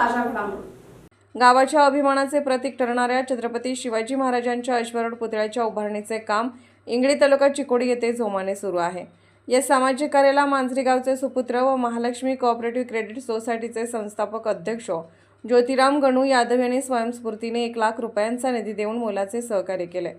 ताज्या घडामोडी. गावाच्या अभिमानाचे प्रतीक ठरणाऱ्या छत्रपती शिवाजी महाराजांच्या अश्वरोड पुतळ्याच्या उभारणीचे काम इंगळी तालुका चिकोडी येथे जोमाने सुरू आहे. या सामाजिक कार्याला मांजरी गावचे सुपुत्र व महालक्ष्मी कोऑपरेटिव्ह क्रेडिट सोसायटीचे संस्थापक अध्यक्ष ज्योतिराम गणू यादव यांनी स्वयंस्फूर्तीने एक लाख रुपयांचा निधी देऊन मोलाचे सहकार्य केले.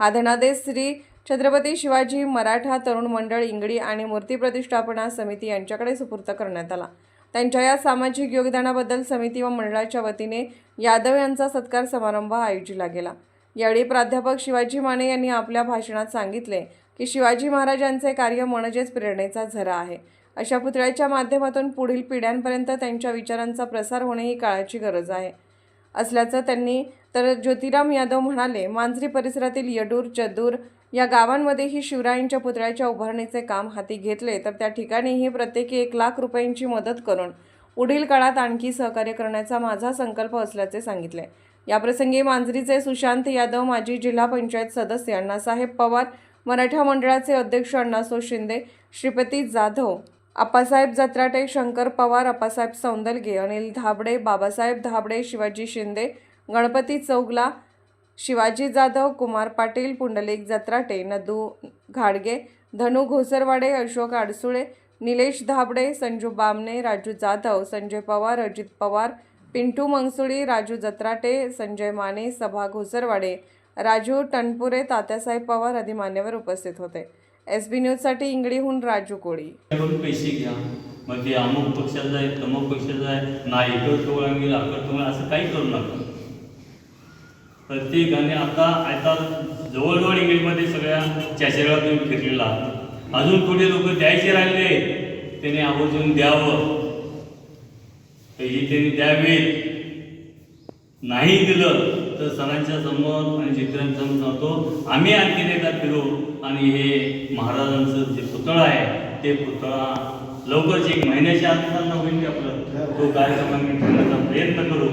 हा धनादेश श्री छत्रपती शिवाजी मराठा तरुण मंडळ इंगडी आणि मूर्ती प्रतिष्ठापना समिती यांच्याकडे सुपूर्त करण्यात आला. त्यांच्या या सामाजिक योगदानाबद्दल समिती व मंडळाच्या वतीने यादव यांचा सत्कार समारंभ आयोजिला गेला. यावेळी प्राध्यापक शिवाजी माने यांनी आपल्या भाषणात सांगितले की शिवाजी महाराजांचे कार्य म्हणजेच प्रेरणेचा झरा आहे. अशा पुतळ्याच्या माध्यमातून पुढील पिढ्यांपर्यंत त्यांच्या विचारांचा प्रसार होणे ही काळाची गरज आहे. असल्याचं त्यांनी तर ज्योतिराम यादव म्हणाले मांजरी परिसरातील यडूर चदूर या गावांमध्येही शिवरायांच्या पुतळ्याच्या उभारणीचे काम हाती घेतले तर त्या ठिकाणीही प्रत्येकी एक लाख रुपयांची मदत करून पुढील काळात आणखी सहकार्य करण्याचा माझा संकल्प असल्याचे सांगितले. याप्रसंगी मांजरीचे सुशांत यादव माजी जिल्हा पंचायत सदस्य अण्णासाहेब पवार मराठा मंडळाचे अध्यक्ष अण्णासो शिंदे श्रीपती जाधव आप्पासाहेब जत्राटे शंकर पवार आप्पासाहेब सौंदलगे अनिल धाबडे बाबासाहेब धाबडे शिवाजी शिंदे गणपती चौगला शिवाजी जाधव कुमार पाटील पुंडलिक जत्राटे नदू घाडगे धनु घोसरवाडे अशोक आडसुळे निलेश धाबडे संजू बामणे राजू जाधव संजय पवार अजित पवार पिंटू मंगसुळी राजू जत्राटे संजय माने सभा घोसरवाडे राजू टनपुरे तात्यासाहेब पवार आदी मान्यवर उपस्थित होते. एस बी न्यूजसाठी इंगडीहून राजू कोळी. पैसे घ्या. मग ते अमुक पक्षाचा आहे तमुक पक्षाचा आहे ना एकच टोळा असं काही करू नका. प्रत्येकाने आता आता जवळजवळ इंग्लिशमध्ये सगळ्या चॅचेला तुम्ही फिरलेला अजून थोडे लोक द्यायचे राहिले त्याने आवर्जून द्यावं. ही त्यांनी द्यावेत नाही दिलं तर सणांच्या समोर आणि चित्रांच्या समोर सांगतो आम्ही आणखीन एकदा फिरू आणि हे महाराजांचं जे पुतळा आहे ते पुतळा लवकरच एक महिन्याच्या आत होईल की आपलं तो कार्यक्रम आम्ही ठेवण्याचा प्रयत्न करू.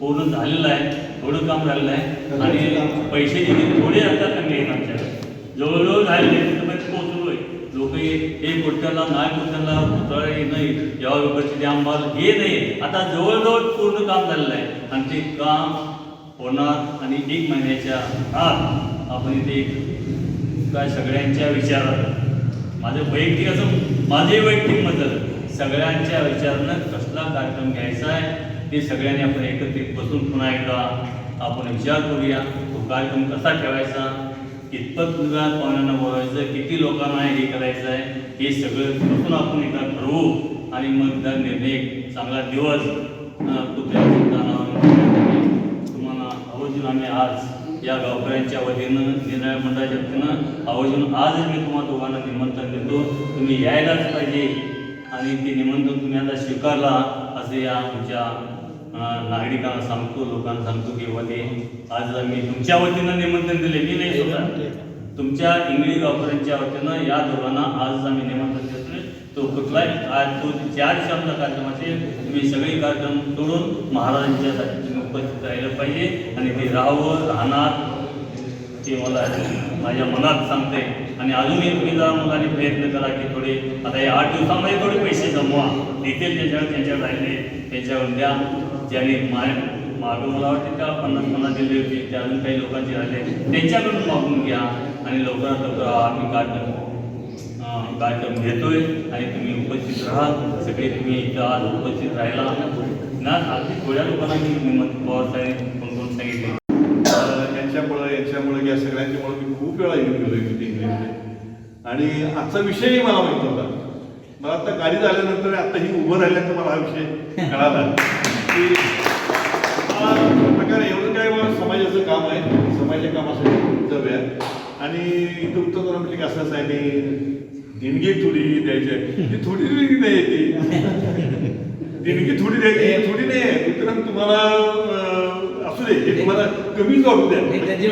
पूर्ण झालेला आहे. थोडं काम झालेलं आहे आणि पैसे देखील थोडे आता कमी येणार आमच्याकडे. जवळजवळ झाले तिथपर्यंत पोहोचलो आहे. लोक एक गोष्टीला नाही गोष्टीला पुतळा नाही. जेव्हा लोकांची ते आंबाल हे नाही. आता जवळजवळ पूर्ण काम झालेलं आहे. आणि ते काम होणार आणि एक महिन्याच्या आत आपण इथे काय सगळ्यांच्या विचारात माझं वैयक्तिक असं माझे वैयक्तिक मत सगळ्यांच्या विचारानं कसला कार्यक्रम घ्यायचा आहे? ते सगळ्यांनी आपण एकत्रित बसून पुन्हा एकदा आपण विचार करूया तो कार्यक्रम कसा ठेवायचा कितपत वेळात पाहुण्यांना बोलायचं किती लोकांना हे करायचं आहे हे सगळं बसून आपण एकदा ठरवू आणि मग त्या निर्णय चांगला दिवस तुम्हाला आवर्जून आम्ही आज या गावकऱ्यांच्या वतीनं निर्णय मंडळाच्या वतीनं आवर्जून आजच मी तुम्हाला दोघांना निमंत्रण देतो. तुम्ही यायलाच पाहिजे आणि ते निमंत्रण तुम्ही आता स्वीकारला असं या आमच्या नागरिकांना सांगतो लोकांना सांगतो की वने ते आज मी तुमच्या वतीनं निमंत्रण दिले. मी नाही स्वतः. तुमच्या इंगळी गावकऱ्यांच्या वतीनं या दोघांना आज आम्ही निमंत्रण देतोय. तो कुठलाही आज तो ज्या दिवशी आमचा कार्यक्रम असेल तुम्ही सगळे कार्यक्रम तोडून महाराजांच्यासाठी तुम्ही उपस्थित राहिलं पाहिजे. आणि ते राहावं राहणार ते मला माझ्या मनात सांगते आणि अजूनही तुम्ही जरा आणि प्रयत्न करा की थोडे आता या आठ दिवसामध्ये थोडे पैसे जमवा. देतील त्याच्यावर त्यांच्यावर राहिले त्याच्यावर द्या. ज्याने माय मागं मला वाटते का पन्नास पन्नास दिले होते ते अजून काही लोकांचे राहिले त्यांच्याकडून मागून घ्या आणि लवकरात लवकर आम्ही कार्यक्रम कार्यक्रम घेतोय आणि तुम्ही उपस्थित राहा. सगळे तुम्ही इथं आज उपस्थित राहिला. ना अगदी थोड्या लोकांना मी निमंत्रण पवार साहेब कोण कोण सांगितले. यांच्यामुळं यांच्यामुळं या सगळ्यांच्यामुळं मी खूप वेळा येऊन गेलो इथे इंग्रजीमध्ये आणि आजचा विषयही मला माहीत होता. मला आता गाडी झाल्यानंतर आता ही उभं राहिल्यानंतर मला हा विषय कळाला. की प्रकारे एवढं काय समाजाचं काम आहे. समाजाच्या कामासाठी जाऊया आणि इथं उत्तर म्हटलं की असं आहे देणगी थोडी द्यायची आहे. ती थोडी देणगी नाही आहे ती. देणगी थोडी द्यायची थोडी नाही आहे. मित्रांनो तुम्हाला असू दे हे तुम्हाला कमीच वाटू द्या.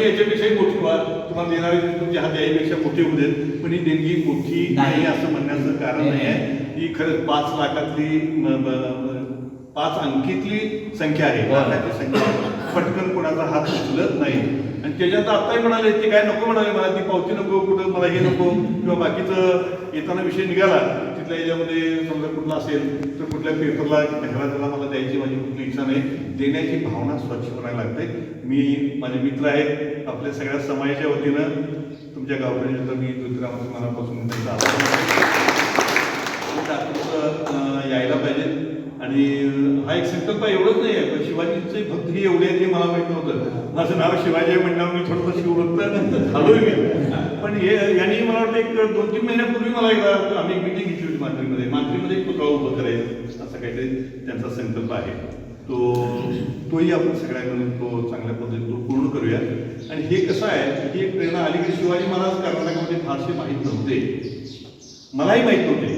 याच्यापेक्षाही मोठी व्हा. तुम्हाला देणारे तुमचे हात द्यायपेक्षा मोठे होऊ देत. पण ही देणगी मोठी नाही. असं म्हणण्याचं कारण नाही आहे. ही खरंच पाच लाखातली पाच अंकीतली संख्या आहे. लाखाची संख्या. पटकन कोणाचा हात उचलत नाही. आणि त्याच्यात आताही म्हणाले ते काय नको म्हणाले मला ती पावती नको कुठं मला हे नको. किंवा बाकीचं येताना विषय निघाला तिथल्या याच्यामध्ये समजा कुठला असेल तर कुठल्या पेपरला घराला मला द्यायची माझी कुठली इच्छा नाही. देण्याची भावना स्वच्छ करायला लागते. मी माझे मित्र आहेत आपल्या सगळ्या समाजाच्या वतीनं तुमच्या गावकऱ्यांच्या मी ज्योतिरामाचं मनापासून यायला पाहिजे. आणि हा एक संकल्प एवढंच नाही आहे पण शिवाजीचे भक्त हे एवढे आहेत हे मला माहीत नव्हतं. माझं नाव शिवाजी म्हणल्यावर मी थोडंसं शिवभक्त झालोय मी. पण हे यांनी मला वाटतं एक दोन तीन महिन्यापूर्वी मला एकदा आम्ही एक मिटिंग घेतली होती मांत्रीमध्ये मांत्रीमध्ये एक पुतळा उभं करायचं. असं काहीतरी त्यांचा संकल्प आहे. तो तोही आपण सगळ्यांकडून तो चांगल्या पद्धतीने तो पूर्ण करूया. आणि हे कसं आहे ही एक प्रेरणा की शिवाजी महाराज कर्नाटकामध्ये फारसे माहीत नव्हते. मलाही माहीत नव्हते.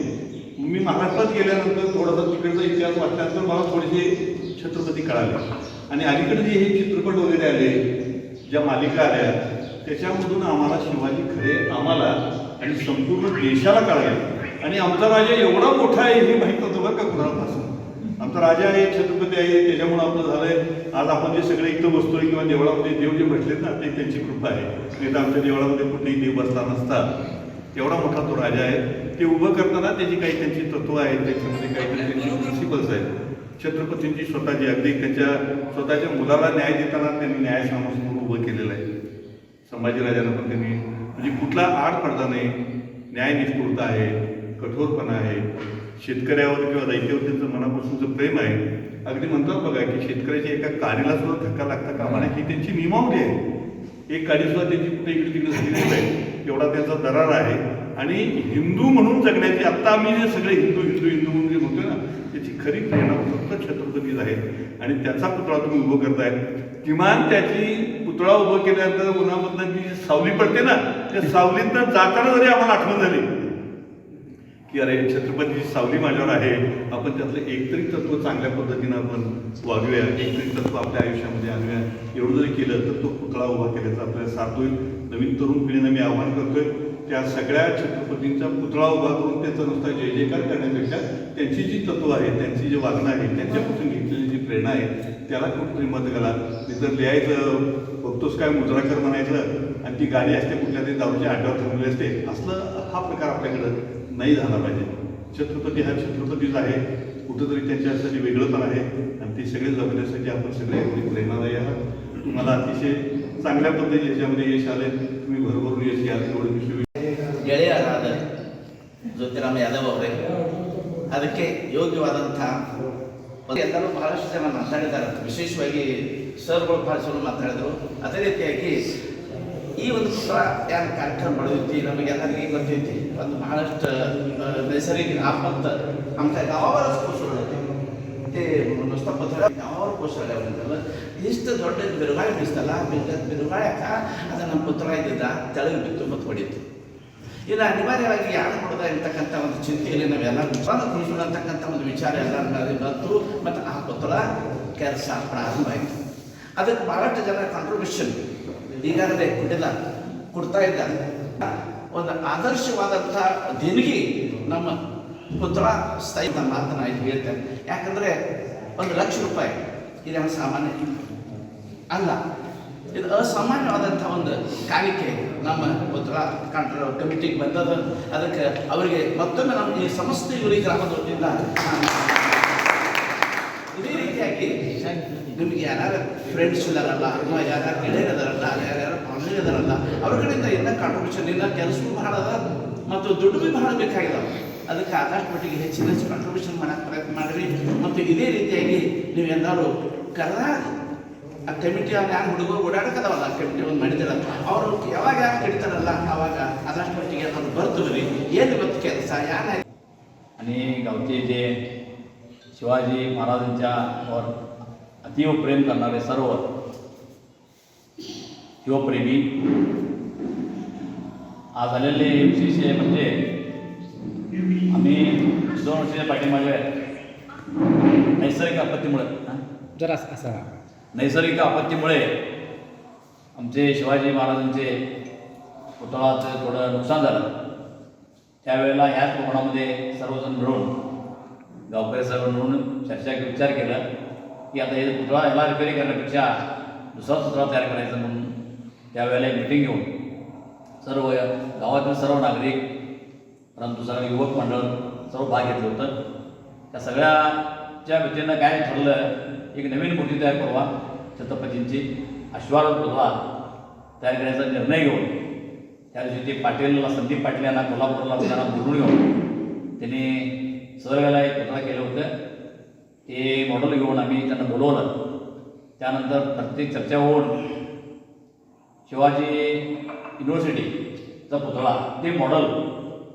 मी महाराष्ट्रात गेल्यानंतर थोडासा तिकडचा इतिहास वाचल्यानंतर मला थोडेसे छत्रपती कळाले. आणि अलीकडे जे हे चित्रपट वगैरे आले ज्या मालिका आल्या त्याच्यामधून आम्हाला शिवाजी खरे आम्हाला आणि संपूर्ण देशाला कळाले. आणि आमचा राजा एवढा मोठा आहे हे माहीत नव्हतं बरं का कुणापासून आमचा राजा आहे छत्रपती आहे त्याच्यामुळे आपलं झालंय. आज आपण जे सगळे इथं बसतोय किंवा देवळामध्ये देव जे म्हटलेत ना ते त्यांची कृपा आहे. नाही तर आमच्या देवळामध्ये कुठेही देव बसला नसता. एवढा मोठा तो राजा आहे. ते उभं करताना त्याची काही त्यांची तत्व आहेत त्याच्यामध्ये काहीतरी म्हणजे त्यांची प्रिन्सिपल्स आहेत. छत्रपतींची स्वतःची अगदी त्यांच्या स्वतःच्या मुलाला न्याय देताना त्यांनी न्याय समोर उभं केलेलं आहे. संभाजीराजांना पण त्यांनी म्हणजे कुठला आड पडदा नाही. न्यायनिष्ठुरता आहे कठोरपणा आहे. शेतकऱ्यावर किंवा दैत्यावर त्यांचं मनापासूनचं प्रेम आहे अगदी म्हणतात बघा की शेतकऱ्याच्या एका काडीला सुद्धा धक्का लागता कामा नाही ही त्यांची नियमावली आहे. एक काडी सुद्धा त्यांची कुठे इकडे तिकडे झालेली नाही. एवढा त्यांचा दरार आहे. आणि हिंदू म्हणून जगण्याची आत्ता आम्ही जे सगळे हिंदू हिंदू हिंदू म्हणून जे म्हणतोय ना त्याची खरी प्रेरणा फक्त छत्रपतीच आहे. आणि त्याचा पुतळा तुम्ही उभं करताय. किमान त्याची पुतळा उभं केल्यानंतर उन्हामधनं जी सावली पडते ना त्या सावलीतनं जाताना जरी आम्हाला आठवण झाली की अरे छत्रपतीची सावली माझ्यावर आहे आपण त्यातलं एकतरी तत्व चांगल्या पद्धतीनं आपण वागूया एकतरी तत्व आपल्या आयुष्यामध्ये आणूया. एवढं जरी केलं तर तो पुतळा उभा केल्याचा आपल्याला साथ होईल. नवीन तरुण पिढीनं मी आव्हान करतोय त्या सगळ्या छत्रपतींचा पुतळा उभा करून त्याचा नुसता जय जयकार करण्यापेक्षा त्यांची जी तत्व आहे त्यांची जी वागणं आहे त्यांच्यापासून घेतलेली जी प्रेरणा आहे त्याला कुठेतरी मत घाला. तर लिहायचं बघतोस काय मुद्राकर म्हणायचं आणि ती गाडी असते कुठल्या तरी दारूच्या आड्यावर थांबली असते असलं हा प्रकार आपल्याकडं नाही झाला पाहिजे. छत्रपती हा छत्रपतीच आहे कुठंतरी त्यांच्यासाठी वेगळं पण आहे आणि ते सगळे जगण्यासाठी आपण सगळे एवढी प्रेरणादायी आहात. तुम्हाला अतिशय चांगल्या पद्धतीने याच्यामध्ये यश आले तुम्ही भरभरून यश घ्याल एवढं विश्व ಗೆಳೆಯರಾದ ಜ್ಯೋತಿರಾಮ ಯಾದವ್ ಅವರೇ ಅದಕ್ಕೆ ಯೋಗ್ಯವಾದಂಥ ಒಂದು ಎಲ್ಲರೂ ಬಹಳಷ್ಟು ಜನ ಮಾತಾಡಿದ್ದಾರೆ ವಿಶೇಷವಾಗಿ ಸರ್ಗಳು ಬಹಳ ಜನ ಮಾತಾಡಿದರು ಅದೇ ರೀತಿಯಾಗಿ ಈ ಒಂದು ಪುತ್ರ ಏನು ಕಾರ್ಯಕ್ರಮ ನಡೆದೈತಿ ನಮಗೆಲ್ಲರಿಗೆ ಗೊತ್ತೈತಿ ಒಂದು ಬಹಳಷ್ಟು ಆ, ನೈಸರ್ಗಿಕ ಆಪತ್ತು आमच्या गावावरच कोसळलं ते नुसतं पत्र गावावर कोसळल्यावर ಇಷ್ಟು ದೊಡ್ಡ ಬಿರುಗಾಳಿ ಬೀಸ್ತಲ್ಲ ಬಿದ್ದ ಬಿರುಗಾಳ್ಯಾಕ ಅದು ನಮ್ಮ ಪುತ್ರ ಇದ್ದಿದ್ದ ತೆಳಗೆ ಬಿತ್ತು ಮತ್ತು ಹೊಡಿತು ಇಲ್ಲ ಅನಿವಾರ್ಯವಾಗಿ ಯಾರು ಕೊಡದ ಇರ್ತಕ್ಕಂಥ ಒಂದು ಚಿಂತೆಯಲ್ಲಿ ನಾವೆಲ್ಲ ವಿಶ್ವಾಸ ತಿಳಿಸೋಣ ಅಂತಕ್ಕಂಥ ಒಂದು ವಿಚಾರ ಎಲ್ಲ ನಮ್ಮಲ್ಲಿ ಬಂತು ಮತ್ತು ಆ ಪುತ್ರ ಕೆಲಸ ಪ್ರಾರಂಭ ಆಯಿತು ಅದಕ್ಕೆ ಭಾಳಷ್ಟು ಜನ ಕಾಂಟ್ರಿಬ್ಯೂಷನ್ ಈಗಾಗಲೇ ಕೊಟ್ಟಿಲ್ಲ ಕೊಡ್ತಾ ಇದ್ದಾರೆ ಒಂದು ಆದರ್ಶವಾದಂಥ ದೇಣಿಗೆ ನಮ್ಮ ಪುತ್ರ ಸ್ಥಾಯಿ ಮಾತನಾಡಿ ಹೇಳ್ತೇನೆ ಯಾಕಂದರೆ ಒಂದು ಲಕ್ಷ ರೂಪಾಯಿ ಇದೇನು ಸಾಮಾನ್ಯ ಅಲ್ಲ, ಇದು ಅಸಾಮಾನ್ಯವಾದಂಥ ಒಂದು ಕಾಣಿಕೆ ನಮ್ಮ ಪುತ್ರ ಕಂಟ್ರೋ ಕಮಿಟಿಗೆ ಬಂದದ ಅದಕ್ಕೆ ಅವರಿಗೆ ಮತ್ತೊಮ್ಮೆ ನಮ್ಮ ಈ ಸಮಸ್ತ ಇವರಿಗೆ ಗ್ರಾಮದ ವತಿಯಿಂದ ಇದೇ ರೀತಿಯಾಗಿ ನಿಮಗೆ ಯಾರ್ಯಾರು ಫ್ರೆಂಡ್ಸ್ ಇದಾರಲ್ಲ, ಅಥವಾ ಯಾರ್ಯಾರು ಗೆಳೆಯರದಾರಲ್ಲ ಯಾರ್ಯಾರು ಫ್ಯಾಮಿಲಿ ಇದಾರಲ್ಲ, ಅವ್ರ ಕಡೆಯಿಂದ ಎಲ್ಲ ಕಾಂಟ್ರಿಬ್ಯೂಷನ್ ಇಲ್ಲ ಕೆಲಸವೂ ಬಹಳ ಅದ, ಮತ್ತು ದುಡ್ಡು ಭೀ ಬಹಳ ಅದಕ್ಕೆ ಆದಷ್ಟು ಮಟ್ಟಿಗೆ ಹೆಚ್ಚಿನ ಹೆಚ್ಚು ಕಾಂಟ್ರಿಬ್ಯೂಷನ್ ಮಾಡಕ್ಕೆ ಪ್ರಯತ್ನ ಮಾಡಿರಿ ಮತ್ತು ಇದೇ ರೀತಿಯಾಗಿ ನೀವೆಲ್ಲರೂ ಕರೆದಾಗ ಆ ಕಮಿಟಿ ಅವ್ರು ಯಾರು ಹುಡುಗರು ಓಡಾಡಕದವಲ್ಲ ಆ ಕಮಿಟಿ ಒಂದು ಮಾಡಿದಾರ ಅವರು ಯಾವಾಗ ಯಾರು ಕಡಿತಾರಲ್ಲ ಅವಾಗ ಆದಷ್ಟು ಮಟ್ಟಿಗೆ ಅವ್ರು ಬರ್ತೀವಿ ಏನು ಇವತ್ತು ಕೆಲಸ ಯಾರು आणि गावचे जे शिवाजी महाराजांच्यावर अतीव प्रेम करणारे सर्व शिवप्रेमी आज आलेले विशेष हे म्हणजे आम्ही दोन वर्षाच्या पाठीमागे नैसर्गिक आपत्तीमुळे? जरा असा नैसर्गिक आपत्तीमुळे आमचे शिवाजी महाराजांचे पुतळाचं थोडं नुकसान झालं. त्यावेळेला ह्याच प्रमाणामध्ये सर्वजण मिळून गावकरी सर्व म्हणून चर्चा विचार केला की आता हे पुतळा ह्याला रिपेअरिंग करण्यापेक्षा दुसरा पुतळा तयार करायचा म्हणून त्यावेळेला एक मिटिंग घेऊन सर्व गावातील सर्व नागरिक परंतु सर्व युवक मंडळ सर्व भाग घेतलं होतं. त्या सगळ्याच्या वतीनं काय ठरलं एक नवीन मूर्ती तयार करवा छत्रपतींची आशीर्वाद पुतळा तयार करण्याचा निर्णय घेऊन त्या दिवशी ते पाटीलला संदीप पाटील यांना कोल्हापूरला त्यांना बोलून घेऊन त्यांनी सर्वेला एक पुतळा केलं होतं. ते मॉडेल घेऊन आम्ही त्यांना बोलवलं. त्यानंतर प्रत्येक चर्चा होऊन शिवाजी युनिव्हर्सिटीचा पुतळा ते मॉडेल